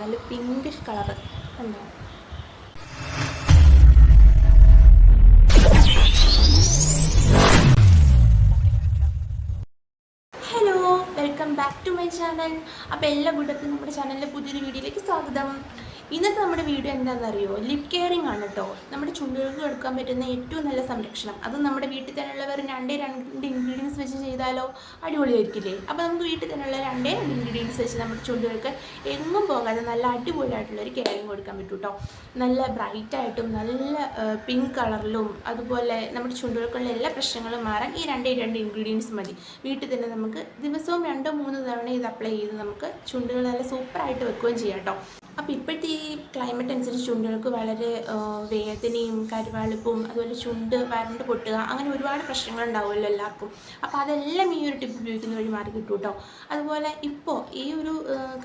നല്ല pinkish colour കണ്ടോ? Hello welcome back to my channel അപ്പോൾ എല്ലാ കൂട്ടത്തിനും നമ്മുടെ ചാനലിലെ പുതിയൊരു വീഡിയോയിലേക്ക് സ്വാഗതം. ഇന്നത്തെ നമ്മുടെ വീഡിയോ എന്താണെന്നറിയോ? ലിപ് കെയറിംഗ് ആണ് കേട്ടോ നമ്മുടെ ചുണ്ടുകൾക്ക് എടുക്കാൻ പറ്റുന്ന ഏറ്റവും നല്ല സംരക്ഷണം. അത് നമ്മുടെ വീട്ടിൽ തന്നെയുള്ള വെറും രണ്ടേ രണ്ട് ഇൻഗ്രീഡിയൻസ് വെച്ച് ചെയ്താലോ അടിപൊളിയായിരിക്കില്ലേ? അപ്പോൾ നമുക്ക് വീട്ടിൽ തന്നെയുള്ള രണ്ടേ രണ്ട് ഇൻഗ്രീഡിയൻസ് വെച്ച് നമ്മുടെ ചുണ്ടുകൾക്ക് എങ്ങും പോകാതെ നല്ല അടിപൊളിയായിട്ടുള്ളൊരു കെയറിംഗ് കൊടുക്കാൻ പറ്റും കേട്ടോ നല്ല ബ്രൈറ്റായിട്ടും നല്ല പിങ്ക് കളറിലും അതുപോലെ നമ്മുടെ ചുണ്ടുകൾക്കുള്ള എല്ലാ പ്രശ്നങ്ങളും മാറാൻ ഈ രണ്ടേ രണ്ട് ഇൻഗ്രീഡിയൻസ് മതി. വീട്ടിൽ തന്നെ നമുക്ക് ദിവസവും രണ്ടോ മൂന്നോ തവണ ഇത് അപ്ലൈ ചെയ്ത് നമുക്ക് ചുണ്ടുകൾ നല്ല സൂപ്പറായിട്ട് വെക്കുകയും ചെയ്യാം കേട്ടോ അപ്പോൾ ഇപ്പോഴത്തെ ഈ ക്ലൈമറ്റ് അനുസരിച്ച് ചുണ്ടുകൾക്ക് വളരെ വേദനയും കരുവാളിപ്പും അതുപോലെ ചുണ്ട് വരണ്ട് പൊട്ടുക അങ്ങനെ ഒരുപാട് പ്രശ്നങ്ങളുണ്ടാവുമല്ലോ എല്ലാവർക്കും. അപ്പോൾ അതെല്ലാം ഈ ഒരു ടിപ്പ് ഉപയോഗിക്കുന്ന വഴി മാറി കിട്ടും കേട്ടോ അതുപോലെ ഇപ്പോൾ ഈ ഒരു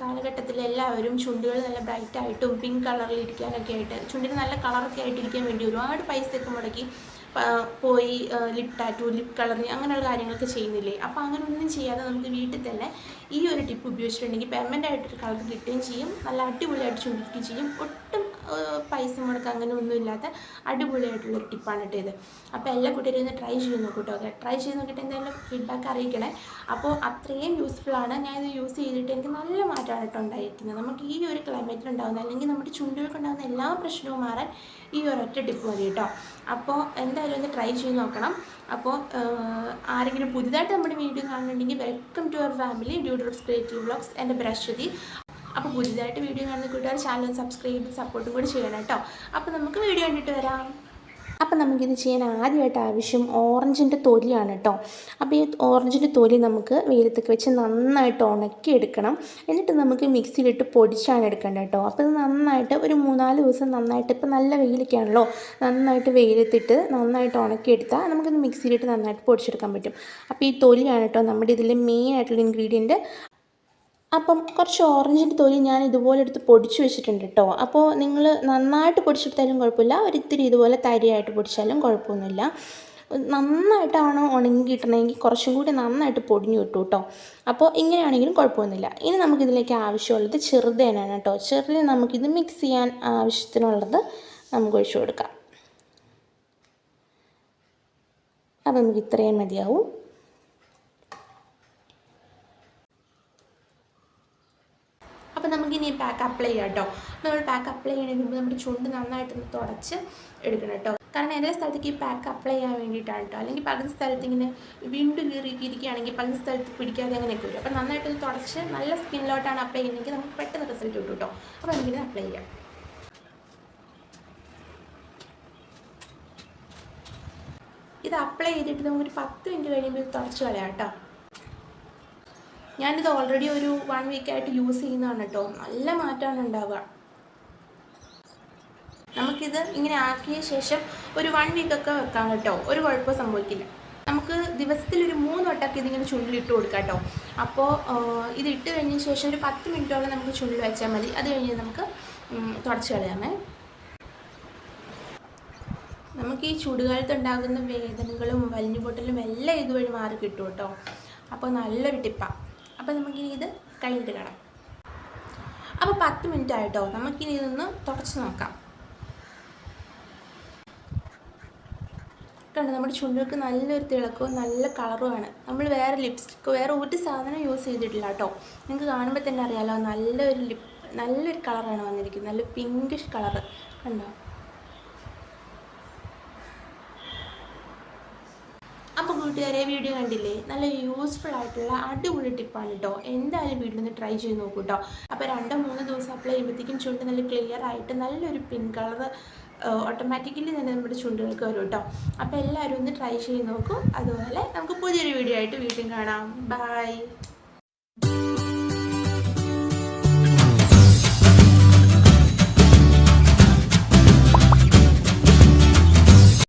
കാലഘട്ടത്തിൽ എല്ലാവരും ചുണ്ടുകൾ നല്ല ബ്രൈറ്റ് ആയിട്ടും പിങ്ക് കളറിൽ ഇരിക്കാനൊക്കെ ആയിട്ട് ചുണ്ടിന് നല്ല കളറൊക്കെ ആയിട്ടിരിക്കാൻ വേണ്ടി ഒരുപാട് പൈസയൊക്കെ മുടക്കി പോയി ലിപ് ടാറ്റു ലിപ് കളറിങ് അങ്ങനെയുള്ള കാര്യങ്ങളൊക്കെ ചെയ്യുന്നില്ലേ? അപ്പോൾ അങ്ങനെ ഒന്നും ചെയ്യാതെ നമുക്ക് വീട്ടിൽ തന്നെ ഈ ഒരു ടിപ്പ് ഉപയോഗിച്ചിട്ടുണ്ടെങ്കിൽ പെർമനന്റ് ആയിട്ടൊരു കളർ കിട്ടുകയും ചെയ്യും. നല്ല അടിപൊളിയായിട്ട് ചുണ്ടിക്കുകയും ചെയ്യും. ഒട്ടും പൈസ മുടക്കം അങ്ങനെ ഒന്നും ഇല്ലാത്ത അടിപൊളിയായിട്ടുള്ളൊരു ടിപ്പാണ് കേട്ടോ ഇത്. അപ്പോൾ എല്ലാ കുട്ടികളും ഒന്ന് ട്രൈ ചെയ്ത് നോക്കൂ ഓക്കെ? ട്രൈ ചെയ്ത് നോക്കിയിട്ട് എന്തായാലും ഫീഡ്ബാക്ക് അറിയിക്കണേ. അപ്പോൾ അത്രയും ആണ്. ഞാൻ ഇത് യൂസ് ചെയ്തിട്ട് എനിക്ക് നല്ല മാറ്റമാണ് കേട്ടോ ഉണ്ടായിരിക്കുന്നത്. നമുക്ക് ഈ ഒരു ക്ലൈമറ്റിൽ ഉണ്ടാകുന്ന അല്ലെങ്കിൽ നമ്മുടെ ചുണ്ടുകൾക്ക് ഉണ്ടാകുന്ന എല്ലാ പ്രശ്നവും മാറാൻ ഈ ഒരൊറ്റ ടിപ്പ് മതി കേട്ടോ. അപ്പോൾ എന്തായാലും ഒന്ന് ട്രൈ ചെയ്ത് നോക്കണം. അപ്പോൾ ആരെങ്കിലും പുതിയതായിട്ട് നമ്മുടെ വീഡിയോ കാണുന്നുണ്ടെങ്കിൽ welcome to our family dew dewdrops creative vlogs എന്റെ ബ്രശ്വതി അപ്പോൾ പുതിയതായിട്ട് വീഡിയോ കാണുന്ന കൂട്ടുകാർ ചാനൽ സബ്സ്ക്രൈബ് സപ്പോർട്ടും കൂടി ചെയ്യണം കേട്ടോ. അപ്പോൾ നമുക്ക് വീഡിയോ കണ്ടിട്ട് വരാം. അപ്പം നമുക്കിത് ചെയ്യാൻ ആദ്യമായിട്ട് ആവശ്യം ഓറഞ്ചിന്റെ തൊലിയാണ് കേട്ടോ. അപ്പോൾ ഈ ഓറഞ്ചിന്റെ തൊലി നമുക്ക് വെയിലത്തൊക്കെ വെച്ച് നന്നായിട്ട് ഉണക്കി എടുക്കണം. എന്നിട്ട് നമുക്ക് മിക്സിയിലിട്ട് പൊടിച്ചാണ് എടുക്കേണ്ടത് കേട്ടോ. അപ്പോൾ ഇത് നന്നായിട്ട് ഒരു മൂന്നാൽ ദിവസം നന്നായിട്ട് ഇപ്പോൾ നല്ല വെയിലൊക്കെയാണല്ലോ നന്നായിട്ട് വെയിലത്തിട്ട് നന്നായിട്ട് ഉണക്കിയെടുത്താൽ നമുക്കിത് മിക്സിയിലിട്ട് നന്നായിട്ട് പൊടിച്ചെടുക്കാൻ പറ്റും. അപ്പോൾ ഈ തൊലിയാണ് കേട്ടോ നമ്മുടെ ഇതിൽ മെയിൻ ആയിട്ടുള്ള ഇൻഗ്രീഡിയന്റ് അപ്പം കുറച്ച് ഓറഞ്ചിന്റെ തൊലി ഞാൻ ഇതുപോലെ എടുത്ത് പൊടിച്ച് വെച്ചിട്ടുണ്ട് കേട്ടോ അപ്പോൾ നിങ്ങൾ നന്നായിട്ട് പൊടിച്ചെടുത്താലും കുഴപ്പമില്ല. ഒരിത്തിരി ഇതുപോലെ തരിയായിട്ട് പൊടിച്ചാലും കുഴപ്പമൊന്നുമില്ല. നന്നായിട്ടാണ് ഉണങ്ങി കിട്ടണമെങ്കിൽ കുറച്ചും കൂടി നന്നായിട്ട് പൊടിഞ്ഞു കിട്ടും കേട്ടോ അപ്പോൾ ഇങ്ങനെയാണെങ്കിലും കുഴപ്പമൊന്നുമില്ല. ഇനി നമുക്കിതിലേക്ക് ആവശ്യമുള്ളത് ചെറുതേനാണ് കേട്ടോ ചെറുതിന് നമുക്കിത് മിക്സ് ചെയ്യാൻ ആവശ്യത്തിനുള്ളത് നമുക്ക് ഒഴിച്ചു കൊടുക്കാം. അപ്പോൾ നമുക്ക് ഇത്രയും മതിയാവും. അപ്പോൾ നമുക്കിനി പാക്ക് അപ്ലൈ ചെയ്യാം കേട്ടോ നമ്മൾ പാക്ക് അപ്ലൈ ചെയ്യണമെങ്കിൽ മുമ്പ് നമ്മുടെ ചുണ്ട് നന്നായിട്ടൊന്ന് തുടച്ച് എടുക്കണം കേട്ടോ കാരണം എല്ലാ സ്ഥലത്തേക്ക് ഈ പാക്ക് അപ്ലൈ ചെയ്യാൻ വേണ്ടിയിട്ടാണ് കേട്ടോ അല്ലെങ്കിൽ പകുതി സ്ഥലത്ത് ഇങ്ങനെ വീണ്ടും കീറിയൊക്കെ ഇരിക്കുകയാണെങ്കിൽ പകുതി സ്ഥലത്ത് പിടിക്കാതെ അങ്ങനെയൊക്കെ വരും. അപ്പോൾ നന്നായിട്ടൊന്ന് തുടച്ച് നല്ല സ്കിന്നിലോട്ടാണ് അപ്ലൈ ചെയ്യുന്നതെങ്കിൽ നമുക്ക് പെട്ടെന്ന് റിസൾട്ട് കിട്ടും കേട്ടോ അപ്പോൾ നമുക്കിത് അപ്ലൈ ചെയ്യാം. ഇത് അപ്ലൈ ചെയ്തിട്ട് നമുക്കൊരു പത്ത് മിനിറ്റ് കഴിയുമ്പോൾ തുടച്ച് കളയാം കേട്ടോ ഞാനിത് ഓൾറെഡി ഒരു വൺ വീക്കായിട്ട് യൂസ് ചെയ്യുന്നതാണ് കേട്ടോ നല്ല മാറ്റമാണ് ഉണ്ടാവുക. നമുക്കിത് ഇങ്ങനെ ആക്കിയ ശേഷം ഒരു വൺ വീക്കൊക്കെ വെക്കാം കേട്ടോ ഒരു കുഴപ്പവും സംഭവിക്കില്ല. നമുക്ക് ദിവസത്തിൽ ഒരു മൂന്ന് വട്ടമൊക്കെ ഇതിങ്ങനെ ചുണ്ടിലിട്ട് കൊടുക്കാം കേട്ടോ അപ്പോൾ ഇത് ഇട്ട് കഴിഞ്ഞ ശേഷം ഒരു പത്ത് മിനിറ്റോളം നമുക്ക് ചുണ്ടിൽ വെച്ചാൽ മതി. അത് കഴിഞ്ഞ് നമുക്ക് തുടച്ച് കളയാമേ. നമുക്ക് ഈ ചൂടുകാലത്ത് ഉണ്ടാകുന്ന വേദനകളും വലിഞ്ഞുപൊട്ടലും എല്ലാം ഇതുവഴി മാറി കിട്ടും കേട്ടോ അപ്പോൾ നല്ലൊരു ടിപ്പാണ് അപ്പോൾ നമുക്കിനി ഇത് കഴിഞ്ഞിട്ട് കാണാം അപ്പോൾ പത്ത് മിനിറ്റ് ആയിട്ടോ നമുക്കിനി ഇതൊന്ന് തുടച്ച് നോക്കാം. കണ്ടോ നമ്മുടെ ചുണ്ടുകൾക്ക് നല്ലൊരു തിളക്കവും നല്ല കളറുമാണ്. നമ്മൾ വേറെ ലിപ്സ്റ്റിക്ക് വേറെ ഒരു സാധനം യൂസ് ചെയ്തിട്ടില്ല കേട്ടോ നിങ്ങൾക്ക് കാണുമ്പോൾ തന്നെ അറിയാലോ നല്ലൊരു ലിപ് നല്ലൊരു കളറാണ് വന്നിരിക്കുന്നത്. നല്ല പിങ്കിഷ് കളറ്. കണ്ടോ അപ്പോൾ കൂട്ടുകാരെ വീഡിയോ കണ്ടില്ലേ? നല്ല യൂസ്ഫുൾ ആയിട്ടുള്ള അടിപൊളി ടിപ്പാണ് കേട്ടോ എന്തായാലും വീട്ടിൽ നിന്ന് ട്രൈ ചെയ്ത് നോക്കൂ കേട്ടോ അപ്പോൾ രണ്ടോ മൂന്നോ ദിവസം അപ്ലൈ ചെയ്യുമ്പോഴത്തേക്കും ചുണ്ട് നല്ല ക്ലിയർ ആയിട്ട് നല്ലൊരു പിങ്ക് കളർ ഓട്ടോമാറ്റിക്കലി തന്നെ നമ്മുടെ ചുണ്ടുകൾക്ക് വരും കേട്ടോ അപ്പോൾ എല്ലാവരും ഒന്ന് ട്രൈ ചെയ്ത് നോക്കൂ. അതുപോലെ നമുക്ക് പുതിയൊരു വീഡിയോ ആയിട്ട് വീണ്ടും കാണാം. ബൈ